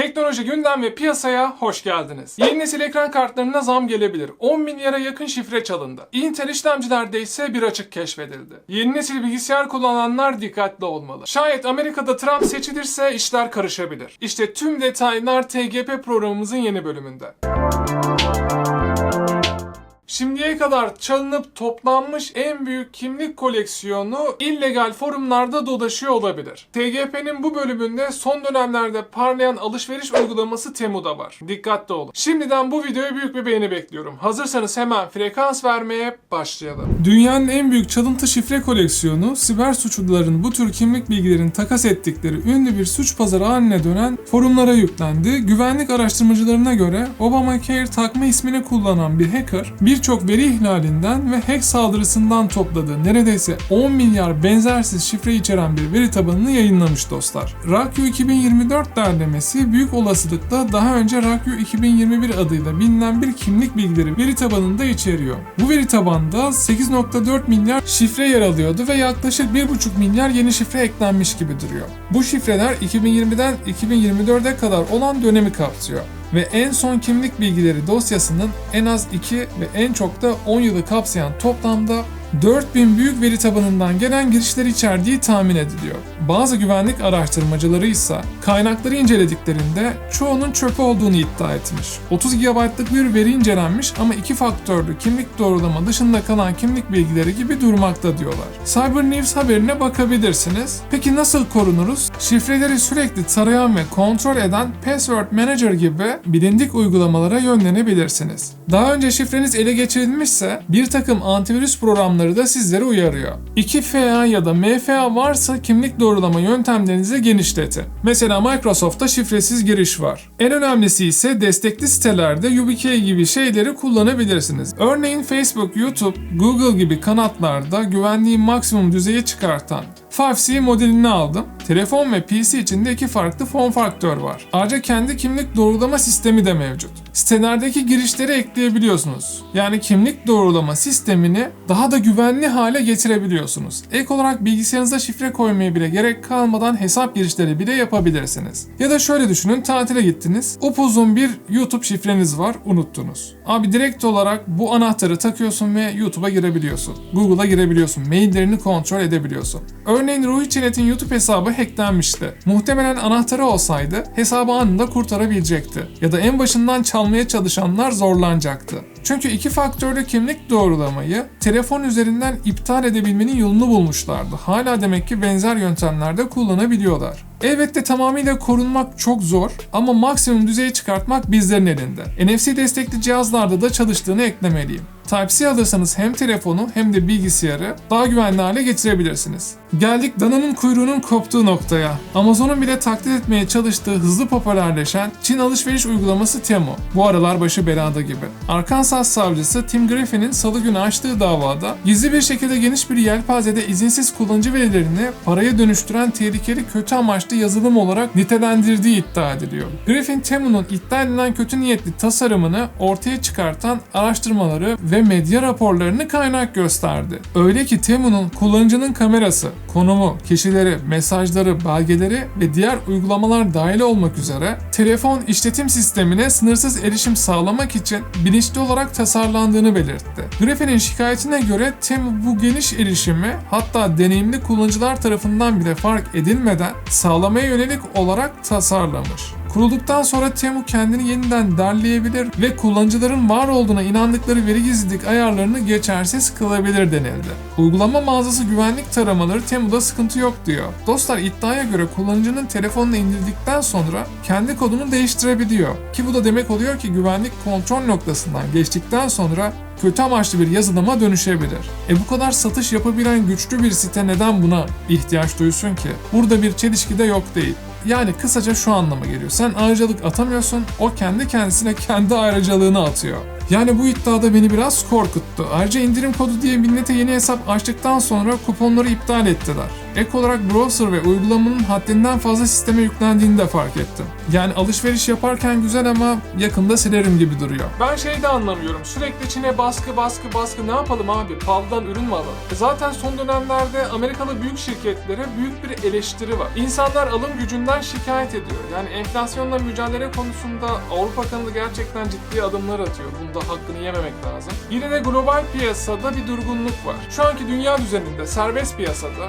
Teknoloji gündem ve piyasaya hoş geldiniz. Yeni nesil ekran kartlarına zam gelebilir. 10 milyara yakın şifre çalındı. Intel işlemcilerde ise bir açık keşfedildi. Yeni nesil bilgisayar kullananlar dikkatli olmalı. Şayet Amerika'da Trump seçilirse işler karışabilir. İşte tüm detaylar TGP programımızın yeni bölümünde. Şimdiye kadar çalınıp toplanmış en büyük kimlik koleksiyonu illegal forumlarda dolaşıyor olabilir. TGP'nin bu bölümünde son dönemlerde parlayan alışveriş uygulaması Temu'da var. Dikkatli olun. Şimdiden bu videoya büyük bir beğeni bekliyorum. Hazırsanız hemen frekans vermeye başlayalım. Dünyanın en büyük çalıntı şifre koleksiyonu, siber suçluların bu tür kimlik bilgilerini takas ettikleri ünlü bir suç pazarı haline dönen forumlara yüklendi. Güvenlik araştırmacılarına göre Obamacare takma ismini kullanan bir hacker birçok veri ihlalinden ve hack saldırısından topladığı neredeyse 10 milyar benzersiz şifre içeren bir veri tabanını yayınlamış dostlar. RACU 2024 derlemesi büyük olasılıkla daha önce RACU 2021 adıyla bilinen bir kimlik bilgileri veri tabanında içeriyor. Bu veri tabanda 8.4 milyar şifre yer alıyordu ve yaklaşık 1.5 milyar yeni şifre eklenmiş gibi duruyor. Bu şifreler 2020'den 2024'e kadar olan dönemi kapsıyor ve en son kimlik bilgileri dosyasının en az 2 ve en çok da 10 yılı kapsayan toplamda 4000 büyük veri tabanından gelen girişleri içerdiği tahmin ediliyor. Bazı güvenlik araştırmacıları ise kaynakları incelediklerinde çoğunun çöp olduğunu iddia etmiş. 30 GB'lık bir veri incelenmiş ama iki faktörlü kimlik doğrulama dışında kalan kimlik bilgileri gibi durmakta diyorlar. Cyber News haberine bakabilirsiniz. Peki nasıl korunuruz? Şifreleri sürekli tarayan ve kontrol eden Password Manager gibi bilindik uygulamalara yönlenebilirsiniz. Daha önce şifreniz ele geçirilmişse bir takım antivirüs programları da sizleri uyarıyor. 2FA ya da MFA varsa kimlik doğrulama yöntemlerinizi genişletin. Mesela Microsoft'ta şifresiz giriş var. En önemlisi ise destekli sitelerde YubiKey gibi şeyleri kullanabilirsiniz. Örneğin Facebook, YouTube, Google gibi kanatlarda güvenliği maksimum düzeye çıkartan 5C modelini aldım. Telefon ve PC için de iki farklı form faktör var. Ayrıca kendi kimlik doğrulama sistemi de mevcut. Sitelerdeki girişleri ekleyebiliyorsunuz. Yani kimlik doğrulama sistemini daha da güvenli hale getirebiliyorsunuz. Ek olarak bilgisayarınıza şifre koymaya bile gerek kalmadan hesap girişleri bile yapabilirsiniz. Ya da şöyle düşünün tatile gittiniz. Upuzun bir YouTube şifreniz var unuttunuz. Abi direkt olarak bu anahtarı takıyorsun ve YouTube'a girebiliyorsun. Google'a girebiliyorsun. Maillerini kontrol edebiliyorsun. Örneğin Ruhi Çenet'in YouTube hesabı hacklenmişti. Muhtemelen anahtarı olsaydı hesabı anında kurtarabilecekti. Ya da en başından çalmaya çalışanlar zorlanacaktı. Çünkü iki faktörlü kimlik doğrulamayı telefon üzerinden iptal edebilmenin yolunu bulmuşlardı. Hala demek ki benzer yöntemlerde kullanabiliyorlar. Elbette tamamıyla korunmak çok zor ama maksimum düzeyi çıkartmak bizlerin elinde. NFC destekli cihazlarda da çalıştığını eklemeliyim. Type-C alırsanız hem telefonu hem de bilgisayarı daha güvenli hale getirebilirsiniz. Geldik dananın kuyruğunun koptuğu noktaya. Amazon'un bile taklit etmeye çalıştığı hızlı popülerleşen Çin alışveriş uygulaması Temu. Bu aralar başı belada gibi. Arkansas savcısı Tim Griffin'in salı günü açtığı davada gizli bir şekilde geniş bir yelpazede izinsiz kullanıcı verilerini paraya dönüştüren tehlikeli kötü amaçlı yazılım olarak nitelendirdiği iddia ediliyor. Griffin Temu'nun iddia edilen kötü niyetli tasarımını ortaya çıkartan araştırmaları ve medya raporlarını kaynak gösterdi. Öyle ki Temu'nun kullanıcının kamerası, konumu, kişileri, mesajları, belgeleri ve diğer uygulamalar dahil olmak üzere telefon işletim sistemine sınırsız erişim sağlamak için bilinçli olarak tasarlandığını belirtti. Griffin'in şikayetine göre Temu bu geniş erişimi hatta deneyimli kullanıcılar tarafından bile fark edilmeden sağlamaya yönelik olarak tasarlamış. Kurulduktan sonra Temu kendini yeniden derleyebilir ve kullanıcıların var olduğuna inandıkları veri gizlilik ayarlarını geçersiz kılabilir denildi. Uygulama mağazası güvenlik taramaları Temu'da sıkıntı yok diyor. Dostlar iddiaya göre kullanıcının telefonunu indirdikten sonra kendi kodunu değiştirebiliyor. Ki bu da demek oluyor ki güvenlik kontrol noktasından geçtikten sonra kötü amaçlı bir yazılıma dönüşebilir. E bu kadar satış yapabilen güçlü bir site neden buna ihtiyaç duysun ki? Burada bir çelişki de yok değil. Yani kısaca şu anlama geliyor. Sen ayrıcalık atamıyorsun, o kendi kendisine kendi ayrıcalığını atıyor. Yani bu iddiada beni biraz korkuttu. Ayrıca indirim kodu diye millete yeni hesap açtıktan sonra kuponları iptal ettiler. Ek olarak browser ve uygulamanın haddinden fazla sisteme yüklendiğini de fark ettim. Yani alışveriş yaparken güzel ama yakında silerim gibi duruyor. Ben şey de anlamıyorum. Sürekli Çin'e baskı baskı baskı ne yapalım abi? Pavdan ürün mü alalım? E Zaten son dönemlerde Amerikalı büyük şirketlere büyük bir eleştiri var. İnsanlar alım gücünden şikayet ediyor. Yani enflasyonla mücadele konusunda Avrupa kanalı gerçekten ciddi adımlar atıyor. Bunda hakkını yememek lazım. Yine de global piyasada bir durgunluk var. Şu anki dünya düzeninde serbest piyasada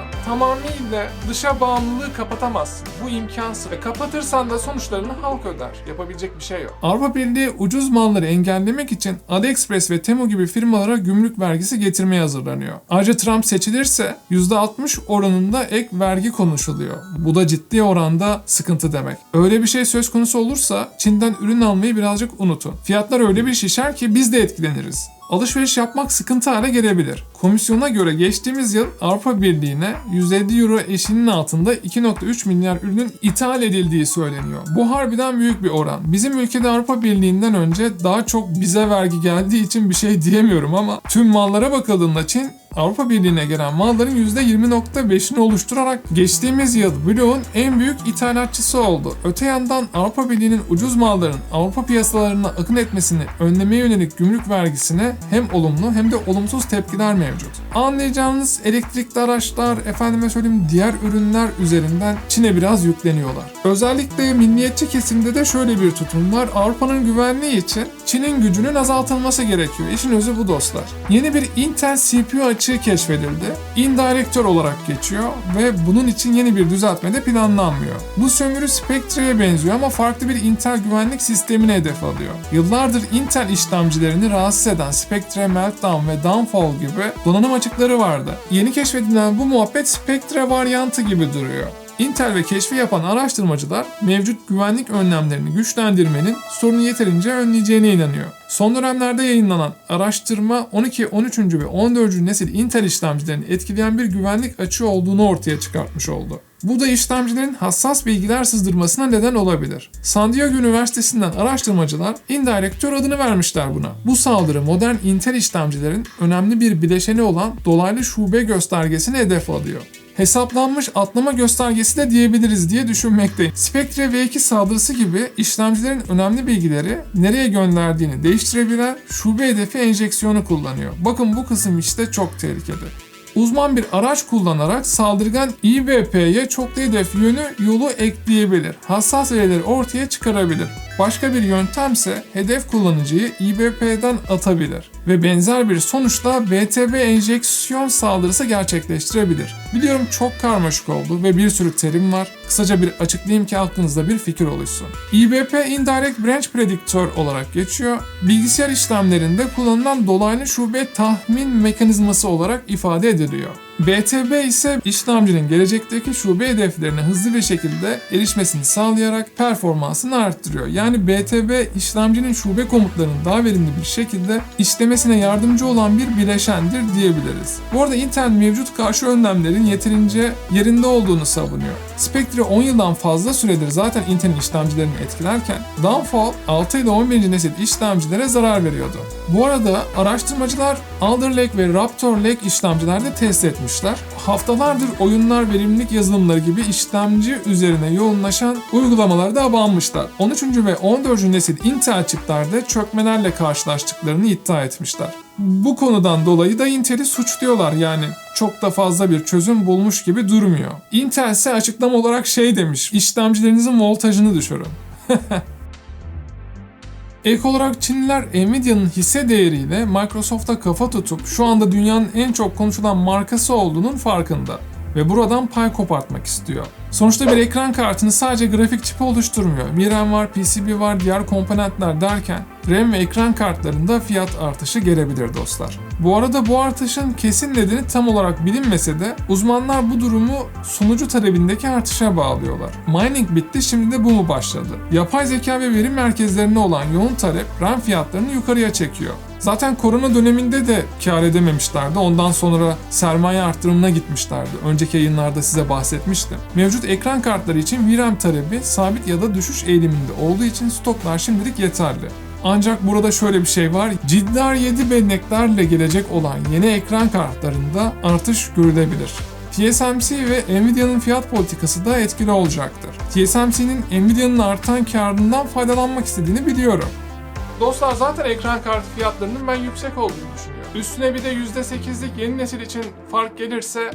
tamamıyla dışa bağımlılığı kapatamazsın. Bu imkansız. Ve kapatırsan da sonuçlarını halk öder. Yapabilecek bir şey yok. Avrupa Birliği ucuz malları engellemek için AliExpress ve Temu gibi firmalara gümrük vergisi getirmeye hazırlanıyor. Ayrıca Trump seçilirse %60 oranında ek vergi konuşuluyor. Bu da ciddi oranda sıkıntı demek. Öyle bir şey söz konusu olursa Çin'den ürün almayı birazcık unutun. Fiyatlar öyle bir şişer ki biz de etkileniriz alışveriş yapmak sıkıntı hale gelebilir. Komisyona göre geçtiğimiz yıl Avrupa Birliği'ne 150 euro eşinin altında 2.3 milyar ürünün ithal edildiği söyleniyor. Bu harbiden büyük bir oran. Bizim ülkede Avrupa Birliği'nden önce daha çok bize vergi geldiği için bir şey diyemiyorum ama tüm mallara bakıldığında Çin Avrupa Birliği'ne gelen malların %20.5'ini oluşturarak geçtiğimiz yıl bloğun en büyük ithalatçısı oldu. Öte yandan Avrupa Birliği'nin ucuz malların Avrupa piyasalarına akın etmesini önlemeye yönelik gümrük vergisine hem olumlu hem de olumsuz tepkiler mevcut. Anlayacağınız elektrikli araçlar, efendime söyleyeyim diğer ürünler üzerinden Çin'e biraz yükleniyorlar. Özellikle milliyetçi kesimde de şöyle bir tutum var. Avrupa'nın güvenliği için Çin'in gücünün azaltılması gerekiyor. İşin özü bu dostlar. Yeni bir Intel CPU açığı keşfedildi. Indirector olarak geçiyor ve bunun için yeni bir düzeltme de planlanmıyor. Bu sömürü Spectre'ye benziyor ama farklı bir Intel güvenlik sistemine hedef alıyor. Yıllardır Intel işlemcilerini rahatsız eden Spectre Meltdown ve Downfall gibi donanım açıkları vardı. Yeni keşfedilen bu muhabbet Spectre varyantı gibi duruyor. Intel ve keşfi yapan araştırmacılar mevcut güvenlik önlemlerini güçlendirmenin sorunu yeterince önleyeceğine inanıyor. Son dönemlerde yayınlanan araştırma 12, 13. ve 14. nesil Intel işlemcilerini etkileyen bir güvenlik açığı olduğunu ortaya çıkartmış oldu. Bu da işlemcilerin hassas bilgiler sızdırmasına neden olabilir. San Diego Üniversitesi'nden araştırmacılar Indirector adını vermişler buna. Bu saldırı modern Intel işlemcilerin önemli bir bileşeni olan dolaylı şube göstergesini hedef alıyor hesaplanmış atlama göstergesi de diyebiliriz diye düşünmekteyim. Spectre V2 saldırısı gibi işlemcilerin önemli bilgileri nereye gönderdiğini değiştirebilen şube hedefi enjeksiyonu kullanıyor. Bakın bu kısım işte çok tehlikeli. Uzman bir araç kullanarak saldırgan İBP'ye çoklu hedef yönü yolu ekleyebilir. Hassas verileri ortaya çıkarabilir. Başka bir yöntemse hedef kullanıcıyı İBP'den atabilir ve benzer bir sonuçla BTB enjeksiyon saldırısı gerçekleştirebilir. Biliyorum çok karmaşık oldu ve bir sürü terim var. Kısaca bir açıklayayım ki aklınızda bir fikir oluşsun. İBP Indirect Branch Predictor olarak geçiyor. Bilgisayar işlemlerinde kullanılan dolaylı şube tahmin mekanizması olarak ifade ediliyor. BTB ise işlemcinin gelecekteki şube hedeflerine hızlı bir şekilde erişmesini sağlayarak performansını arttırıyor. Yani BTB işlemcinin şube komutlarını daha verimli bir şekilde işlemesine yardımcı olan bir bileşendir diyebiliriz. Bu arada Intel mevcut karşı önlemlerin yeterince yerinde olduğunu savunuyor. Spectre 10 yıldan fazla süredir zaten Intel'in işlemcilerini etkilerken Downfall 6 ile 11. nesil işlemcilere zarar veriyordu. Bu arada araştırmacılar Alder Lake ve Raptor Lake işlemcilerde test etmişler. Haftalardır oyunlar, verimlilik yazılımları gibi işlemci üzerine yoğunlaşan uygulamalarda abanmışlar. 13. ve 14. nesil Intel çiplerde çökmelerle karşılaştıklarını iddia etmişler. Bu konudan dolayı da Intel'i suçluyorlar yani çok da fazla bir çözüm bulmuş gibi durmuyor. Intel ise açıklama olarak şey demiş, işlemcilerinizin voltajını düşürün. Ek olarak Çinliler Nvidia'nın hisse değeriyle Microsoft'a kafa tutup şu anda dünyanın en çok konuşulan markası olduğunun farkında ve buradan pay kopartmak istiyor. Sonuçta bir ekran kartını sadece grafik çipi oluşturmuyor. VRAM var, PCB var, diğer komponentler derken RAM ve ekran kartlarında fiyat artışı gelebilir dostlar. Bu arada bu artışın kesin nedeni tam olarak bilinmese de uzmanlar bu durumu sunucu talebindeki artışa bağlıyorlar. Mining bitti şimdi de bu mu başladı? Yapay zeka ve veri merkezlerine olan yoğun talep RAM fiyatlarını yukarıya çekiyor. Zaten korona döneminde de kar edememişlerdi. Ondan sonra sermaye arttırımına gitmişlerdi. Önceki yayınlarda size bahsetmiştim. Mevcut ekran kartları için VRAM talebi sabit ya da düşüş eğiliminde olduğu için stoklar şimdilik yeterli. Ancak burada şöyle bir şey var. GDDR7 belleklerle gelecek olan yeni ekran kartlarında artış görülebilir. TSMC ve Nvidia'nın fiyat politikası da etkili olacaktır. TSMC'nin Nvidia'nın artan karından faydalanmak istediğini biliyorum. Dostlar zaten ekran kartı fiyatlarının ben yüksek olduğunu düşünüyorum. Üstüne bir de %8'lik yeni nesil için fark gelirse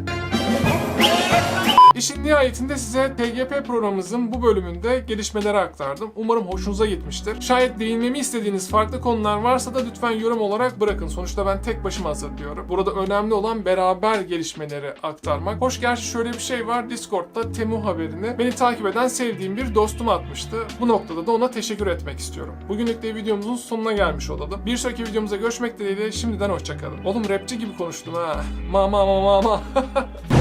İşin nihayetinde size TGP programımızın bu bölümünde gelişmeleri aktardım. Umarım hoşunuza gitmiştir. Şayet değinmemi istediğiniz farklı konular varsa da lütfen yorum olarak bırakın. Sonuçta ben tek başıma hazırlıyorum. Burada önemli olan beraber gelişmeleri aktarmak. Hoş gerçi şöyle bir şey var. Discord'da Temu haberini beni takip eden sevdiğim bir dostum atmıştı. Bu noktada da ona teşekkür etmek istiyorum. Bugünlük de videomuzun sonuna gelmiş olalım. Bir sonraki videomuza görüşmek dileğiyle şimdiden hoşçakalın. Oğlum rapçi gibi konuştum ha. Ma ma ma ma ma.